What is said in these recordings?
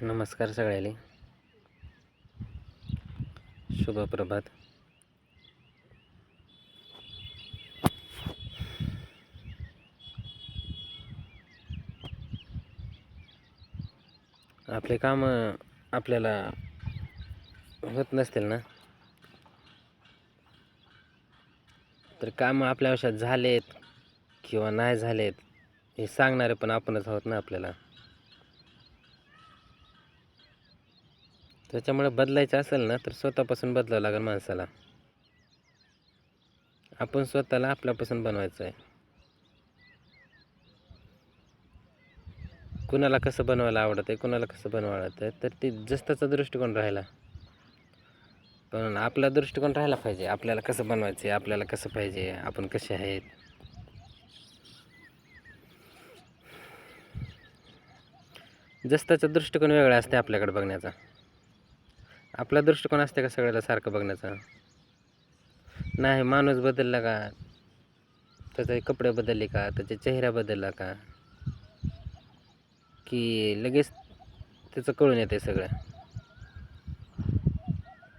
नमस्कार सगळ्याले. शुभ प्रभात आपले काम आपल्याला होत नसतील ना? तर काम आपल्या आयुष्यात झालेत किंवा नाही झालेत हे सांगणारे पण आपणच आहोत ना आपल्याला? त्याच्यामुळे बदलायचं असेल ना तर स्वतःपासून बदलावं लागेल माणसाला. आपण स्वतःला आपल्यापासून बनवायचं आहे. कुणाला कसं बनवायला आवडत आहे कुणाला कसं बनवायला आवडत आहे तर ते जस्ताचा दृष्टिकोन राहिला. पण आपला दृष्टिकोन राहायला पाहिजे आपल्याला कसं बनवायचं आहे आपल्याला कसं पाहिजे आपण कसे आहेत. जस्ताचा दृष्टिकोन वेगळा असते आपल्याकडे बघण्याचा. आपला दृष्टिकोन असते का सगळ्याला सारखं बघण्याचा? नाही माणूस बदलला का? त्याचे कपडे बदलले का? त्याचे चेहरा बदलला का? की लगेच त्याचं कळून येते सगळं.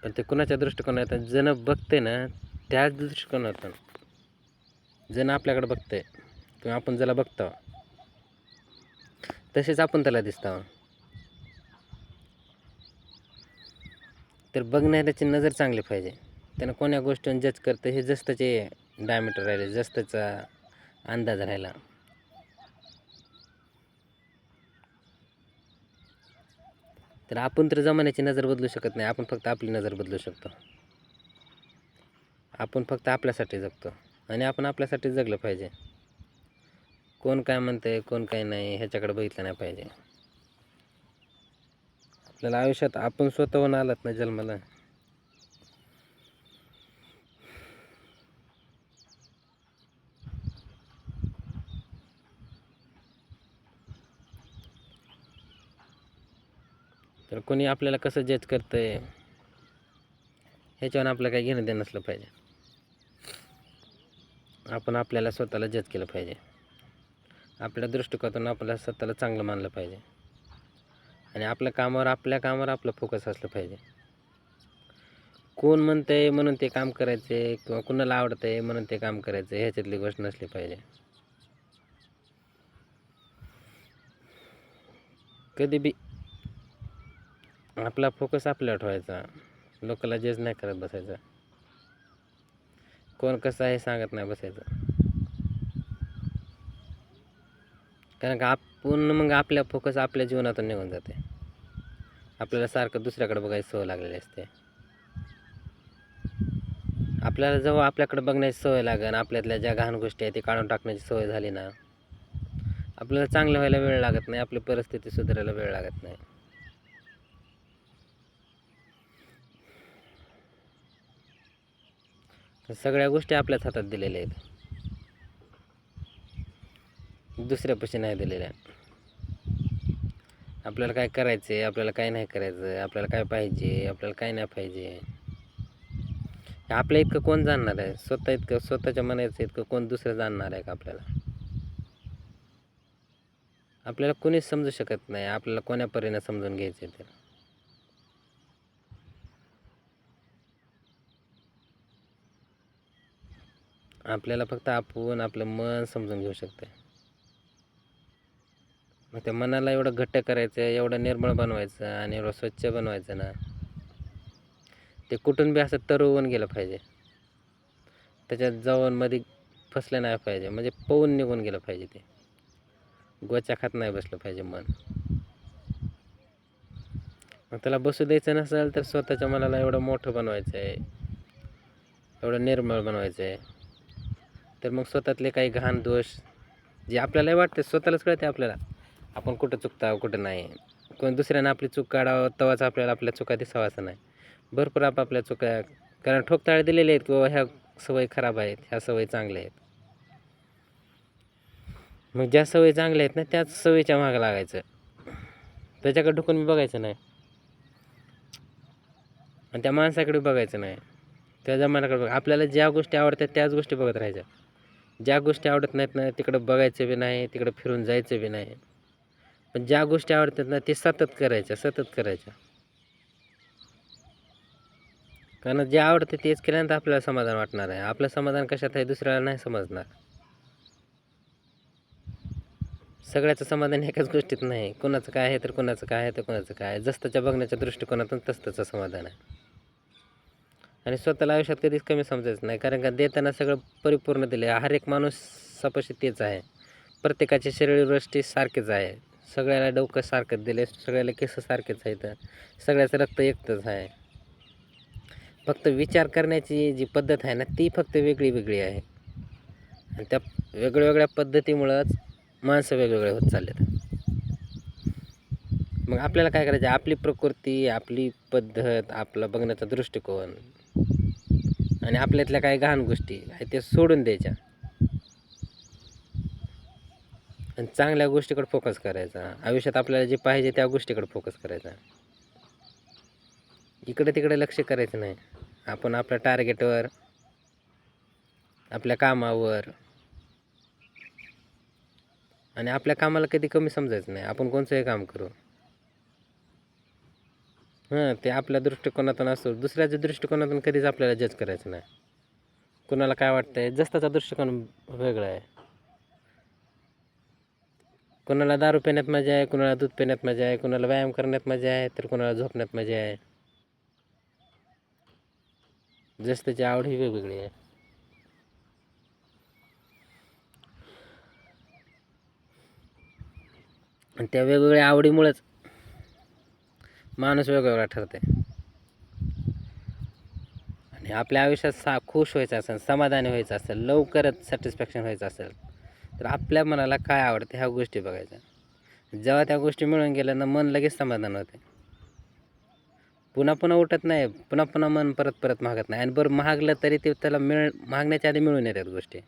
पण ते कुणाच्या दृष्टिकोनात जण बघते ना त्याच दृष्टिकोनातून. जण आपल्याकडे बघते किंवा आपण ज्याला बघतो. तसेच आपण त्याला दिसतो. तर बघणाऱ्याची नजर चांगली पाहिजे. त्यानं कोण्या गोष्टीवर जज करतं हे जस्तचे डायमीटर राहिले जस्तचा अंदाज राहिला. तर आपण तर जमान्याची नजर बदलू शकत नाही आपण फक्त आपली नजर बदलू शकतो. आपण फक्त आपल्यासाठी जगतो आणि आपण आपल्यासाठी जगलं पाहिजे. कोण काय म्हणतंय कोण काय नाही ह्याच्याकडे बघितलं नाही पाहिजे. आपल्याला आयुष्यात आपण स्वतःहून आलात ना जन्माला? तर कोणी आपल्याला कसं जज करतंय ह्याच्यावर आपलं काही घेणं देणं नसलं पाहिजे. आपण आपल्याला स्वतःला जज केलं पाहिजे. आपल्या दृष्टिकोनातून आपल्याला स्वतःला चांगलं मानलं पाहिजे. आणि आपल्या कामावर आपल्या कामावर आपलं फोकस असलं पाहिजे. कोण म्हणतंय म्हणून ते काम करायचे किंवा कुणाला आवडतंय म्हणून ते काम करायचं ह्याच्यातली गोष्ट नसली पाहिजे. कधी बी आपला फोकस आपल्यावर ठेवायचा. लोकला जज नाही करत बसायचं. कोण कसं आहे सांगत नाही बसायचं. कारण का आप पूर्ण मग आपल्या फोकस आपल्या जीवनातून निघून जाते. आपल्याला सारखं दुसऱ्याकडे बघायची सवय लागलेली असते. आपल्याला जेव्हा आपल्याकडे बघण्याची सवय लागेल आपल्यातल्या ज्या घाण गोष्टी आहेत ते काढून टाकण्याची सवय झाली ना आपल्याला चांगलं व्हायला वेळ लागत नाही आपली परिस्थिती सुधारायला वेळ लागत नाही. सगळ्या गोष्टी आपल्याच हातात दिलेल्या आहेत. दुसऱ्यापाशी नाही दिलेल्या आपल्याला काय करायचं आहे आपल्याला काय नाही करायचं? आपल्याला काय पाहिजे? आपल्याला काय नाही पाहिजे? हे आपल्या इतकं कोण जाणणार आहे? स्वतः इतकं स्वतःच्या मनाचं इतकं कोण दुसरं जाणणार आहे का आपल्याला? आपल्याला कोणीच समजू शकत नाही. आपल्याला कोण्या परीने समजून घ्यायचं आहे ते? आपल्याला फक्त आपण आपलं मन समजून घेऊ शकते मग त्या मनाला एवढं घट्ट करायचं एवढं निर्मळ बनवायचं आणि एवढं स्वच्छ बनवायचं ना ते कुठून बी असं तरवून गेलं पाहिजे. त्याच्यात जाऊन मध्ये फसलं नाही पाहिजे म्हणजे पवून निघून गेलं पाहिजे ते. गोच्या खात नाही बसलं पाहिजे मन. मग त्याला बसू द्यायचं नसेल तर स्वतःच्या मनाला एवढं मोठं बनवायचं आहे एवढं निर्मळ बनवायचं आहे तर मग स्वतःतले काही घाण दोष जे आपल्यालाही वाटते स्वतःलाच कळते आपल्याला. आपण कुठं चुकता कुठं नाही. कोण दुसऱ्यानं आपली चूक काढावं तेव्हाच आपल्याला आपल्या चुका दिसावं असं नाही. भरपूर आपापल्या चुका कारण ठोकताळे दिलेले आहेत किंवा ह्या सवयी खराब आहेत ह्या सवयी चांगल्या आहेत. मग ज्या सवयी चांगल्या आहेत ना त्याच सवयीच्या मागं लागायचं. त्याच्याकडे ढुकून मी बघायचं नाही. आणि त्या माणसाकडे बघायचं नाही. त्या जमान्याकडे बघ आपल्याला ज्या गोष्टी आवडतात त्याच गोष्टी बघत राहायच्या. ज्या गोष्टी आवडत नाहीत ना तिकडं बघायचं बी नाही तिकडं फिरून जायचं बी नाही. पण ज्या गोष्टी आवडतात ना ते सतत करायच्या सतत करायच्या. कारण जे आवडतं तेच केल्यानंतर आपल्याला समाधान वाटणार आहे. आपलं समाधान कशात आहे दुसऱ्याला नाही समजणार. सगळ्याचं समाधान एकाच गोष्टीत नाही. कोणाचं काय आहे तर कोणाचं काय आहे तर कोणाचं काय आहे. जस्तच्या बघण्याच्या दृष्टिकोनातून तस्तचं समाधान आहे. आणि स्वतःला आयुष्यात कधीच कमी समजायचं नाही. कारण का देताना सगळं परिपूर्ण दिले हर एक माणूस सपाशी तेच आहे. प्रत्येकाची शरीरवृष्टी सारखीच आहे. सगळ्याला डोकं सारखंच दिले सगळ्याला केस सारखेच आहेत. सगळ्याचं रक्त एकतंच आहे. फक्त विचार करण्याची जी पद्धत आहे ना ती फक्त वेगळी वेगळी आहे. आणि त्या वेगळ्या पद्धतीमुळंच माणसं वेगवेगळे होत चाललेत. मग आपल्याला काय करायचं? आपली प्रकृती आपली पद्धत आपला बघण्याचा दृष्टिकोन आणि आपल्यातल्या काही घाण गोष्टी आहे ते सोडून द्यायच्या. आणि चांगल्या गोष्टीकडे फोकस करायचा. आयुष्यात आपल्याला जे पाहिजे त्या गोष्टीकडे फोकस करायचा. इकडे तिकडे लक्ष करायचं नाही. आपण आपल्या टार्गेटवर आपल्या कामावर आणि आपल्या कामाला कधी कमी समजायचं नाही. आपण कोणचंही काम करू. हां ते आपल्या दृष्टिकोनातून असतो दुसऱ्याच्या दृष्टिकोनातून कधीच आपल्याला जज करायचं नाही. कुणाला काय वाटतंय? जस्ताचा दृष्टिकोन वेगळा आहे. कुणाला दारू पिण्यात मजा आहे कुणाला दूध पिण्यात मजा आहे कुणाला व्यायाम करण्यात मजा आहे तर कुणाला झोपण्यात मजा आहे. जस्ताची आवड ही वेगवेगळी आहे. आणि त्या वेगवेगळ्या आवडीमुळेच माणूस वेगवेगळा ठरते आणि आपल्या आयुष्यात सा खुश व्हायचं असेल समाधानी व्हायचं असेल लवकरच सॅटिस्फॅक्शन व्हायचं असेल तर आपल्या मनाला काय आवडते ह्या गोष्टी बघायच्या. जेव्हा त्या गोष्टी मिळून गेल्या ना मन लगेच समाधान होते. पुन्हा पुन्हा उठत नाही पुन्हा पुन्हा मन परत परत मागत नाही. आणि बरं महागलं तरी ते त्याला मिळ मागण्याच्या आधी मिळून येतात गोष्टी.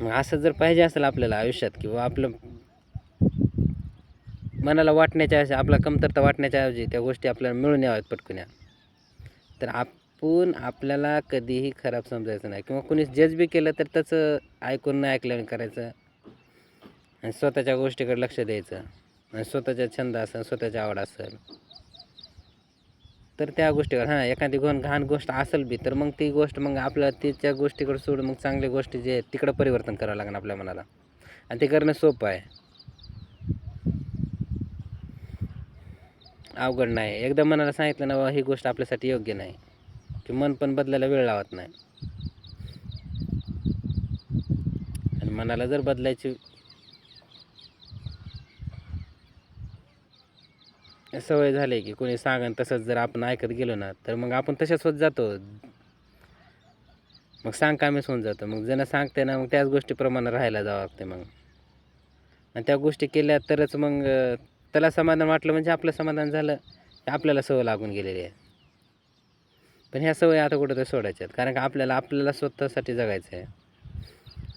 मग असं जर पाहिजे असेल आपल्याला आयुष्यात किंवा आपलं मनाला वाटण्याच्या आपला कमतरता वाटण्याच्या ऐवजी त्या गोष्टी आपल्याला मिळून याव्यात पटकून या. तर आप आपण आपल्याला कधीही खराब समजायचं नाही. किंवा कोणी जज बी केलं तर त्याचं ऐकून नाही ऐकल्याने करायचं. आणि स्वतःच्या गोष्टीकडे लक्ष द्यायचं. आणि स्वतःचा छंद असेल स्वतःची आवड असेल. तर त्या गोष्टीवर हां एखादी गोन घाण गोष्ट असेल बी तर मग ती गोष्ट मग आपल्याला तिच्या गोष्टीकडे सोडून मग चांगली गोष्टी जे तिकडं परिवर्तन करावं लागेल आपल्या मनाला. आणि ते करणं सोपं आहे. अवघड नाही. एकदा मनाला सांगितलं ना बाबा ही गोष्ट आपल्यासाठी योग्य नाही. की मन पण बदलायला वेळ लावत नाही. आणि मनाला जर बदलायची सवय झाली की कोणी सांगन तसंच जर आपण ऐकत गेलो ना तर मग आपण तशाच होत जातो. मग सांग कामीच होऊन जातो. मग ज्यांना सांगते ना मग त्याच गोष्टीप्रमाणे राहायला जावं लागते मग. आणि त्या गोष्टी केल्या तरच मग त्याला समाधान वाटलं म्हणजे आपलं समाधान झालं. की आपल्याला सवय लागून गेलेली आहे. पण ह्या सवयी आता कुठं सोडायच्या आहेत. कारण का आपल्याला आपल्याला स्वतःसाठी जगायचं आहे.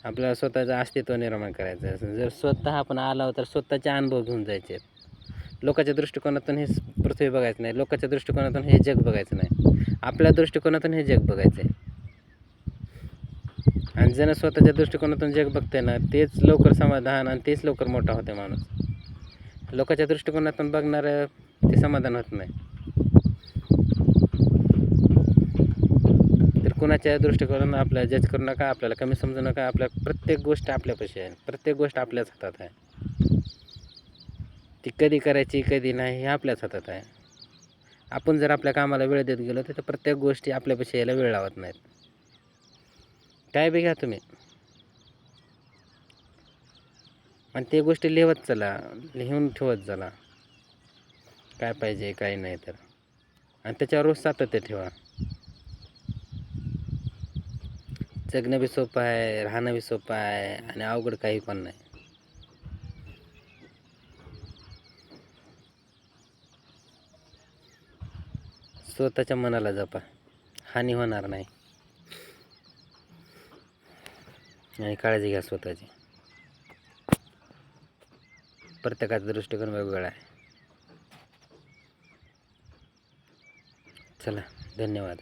आपल्याला स्वतःचं अस्तित्व निर्माण करायचं आहे. जर स्वतः आपण आलो तर स्वतःचे अनुभव घेऊन जायचे आहेत. लोकांच्या दृष्टिकोनातून हे पृथ्वी बघायचं नाही. लोकांच्या दृष्टिकोनातून हे जग बघायचं नाही. आपल्या दृष्टिकोनातून हे जग बघायचं आहे. आणि ज्यानं स्वतःच्या दृष्टिकोनातून जग बघते ना तेच लवकर समाधान आणि तेच लवकर मोठा होते माणूस. लोकांच्या दृष्टिकोनातून बघणारं ते समाधान होत नाही. कुणाच्या दृष्टिकोनानं आपल्या जज करू नका आपल्याला कमी समजू नका आपल्या प्रत्येक गोष्ट आपल्यापाशी आहे. प्रत्येक गोष्ट आपल्याच हातात आहे. ती कधी करायची कधी नाही हे आपल्याच हातात आहे. आपण जर आपल्या कामाला वेळ देत गेलो तर प्रत्येक गोष्टी आपल्यापाशी यायला वेळ लावत नाहीत. काय बी घ्या तुम्ही. आणि ते गोष्टी लिहत चला लिहून ठेवत चला. काय पाहिजे काय नाही तर. आणि त्याच्यावर रोज सातत्य ठेवा. जगणं बी सोपं आहे राहणं बी सोपं आहे आणि अवघड काही पण नाही. स्वतःच्या मनाला जपा. हानी होणार नाही. आणि काळजी घ्या स्वतःची. प्रत्येकाचा दृष्टिकोन वेगवेगळा आहे. चला धन्यवाद.